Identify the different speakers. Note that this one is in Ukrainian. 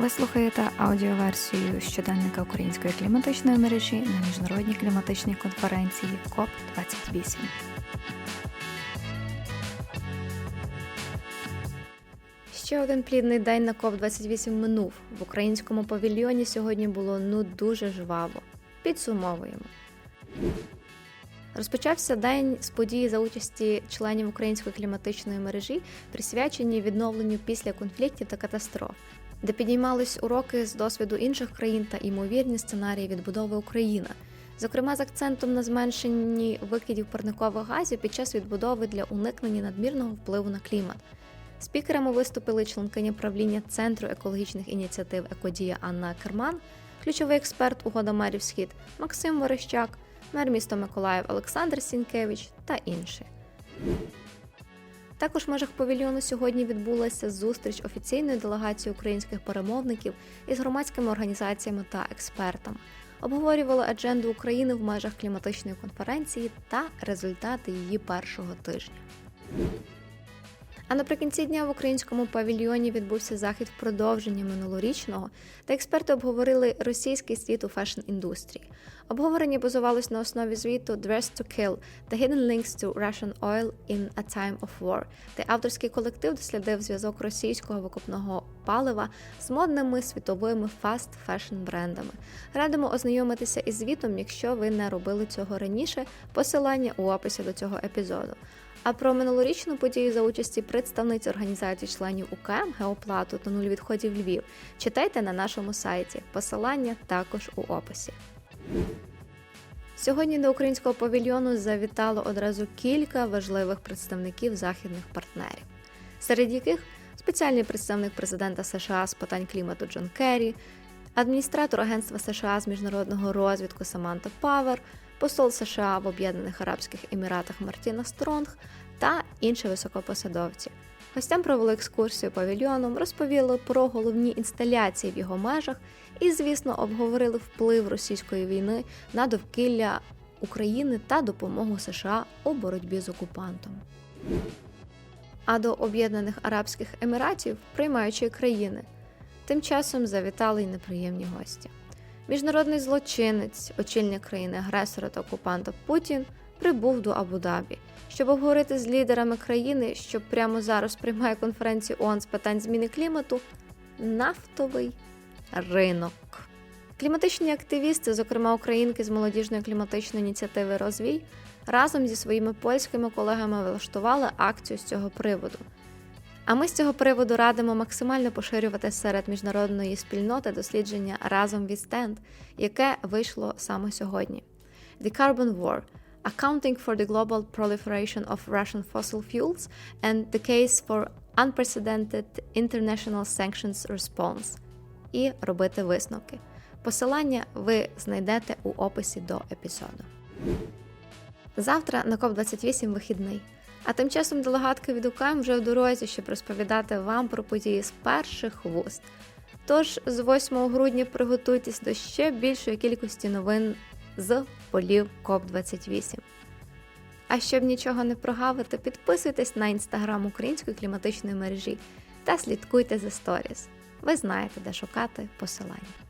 Speaker 1: Ви слухаєте аудіоверсію щоденника української кліматичної мережі на міжнародній кліматичній конференції КОП 28 Ще один плідний день на КОП 28 минув. В українському павільйоні сьогодні було ну дуже жваво. Підсумовуємо. Розпочався день з події за участі членів української кліматичної мережі, присвячені відновленню після конфліктів та катастроф, де підіймались уроки з досвіду інших країн та імовірні сценарії відбудови України, зокрема з акцентом на зменшенні викидів парникових газів під час відбудови для уникнення надмірного впливу на клімат. Спікерами виступили членкиня правління Центру екологічних ініціатив Екодія Анна Керман, ключовий експерт угода мерів Схід Максим Верещак, мер міста Миколаїв Олександр Сінкевич та інші. Також в межах павільйону сьогодні відбулася зустріч офіційної делегації українських перемовників із громадськими організаціями та експертами. Обговорювали адженду України в межах кліматичної конференції та результати її першого тижня. А наприкінці дня в українському павільйоні відбувся захід в продовження минулорічного, та експерти обговорили російський світ у фешн-індустрії. Обговорення базувалось на основі звіту Dress to Kill – The Hidden Links to Russian Oil in a Time of War, де авторський колектив дослідив зв'язок російського викопного палива з модними світовими фаст фешн брендами. Радимо ознайомитися із звітом, якщо ви не робили цього раніше. Посилання у описі до цього епізоду. А про минулорічну подію за участі представниць організації членів УКМ Геоплату та нуль відходів Львів читайте на нашому сайті. Посилання також у описі. Сьогодні до українського павільйону завітало одразу кілька важливих представників західних партнерів, серед яких спеціальний представник президента США з питань клімату Джон Керрі, адміністратор Агентства США з міжнародного розвитку Саманта Павер, посол США в Об'єднаних Арабських Еміратах Мартіна Стронг та інші високопосадовці. Гостям провели екскурсію павільйоном, розповіли про головні інсталяції в його межах і, звісно, обговорили вплив російської війни на довкілля України та допомогу США у боротьбі з окупантом. А до Об'єднаних Арабських Еміратів, приймаючої країни, тим часом завітали й неприємні гості. Міжнародний злочинець, очільник країни-агресора та окупанта Путін прибув до Абу-Дабі, щоб обговорити з лідерами країни, що прямо зараз приймає конференцію ООН з питань зміни клімату, нафтовий ринок. Кліматичні активісти, зокрема українки з молодіжної кліматичної ініціативи Розвій, разом зі своїми польськими колегами влаштували акцію з цього приводу. А ми з цього приводу радимо максимально поширювати серед міжнародної спільноти дослідження разом від стенд, яке вийшло саме сьогодні. The Carbon War – Accounting for the Global Proliferation of Russian Fossil Fuels and the Case for Unprecedented International Sanctions Response і робити висновки. Посилання ви знайдете у описі до епізоду. Завтра на КОП-28 вихідний. А тим часом делегатка від УКМ вже в дорозі, щоб розповідати вам про події з перших вуст. Тож з 8 грудня приготуйтесь до ще більшої кількості новин з полів КОП-28. А щоб нічого не прогавити, підписуйтесь на інстаграм української кліматичної мережі та слідкуйте за сторіс. Ви знаєте, де шукати посилання.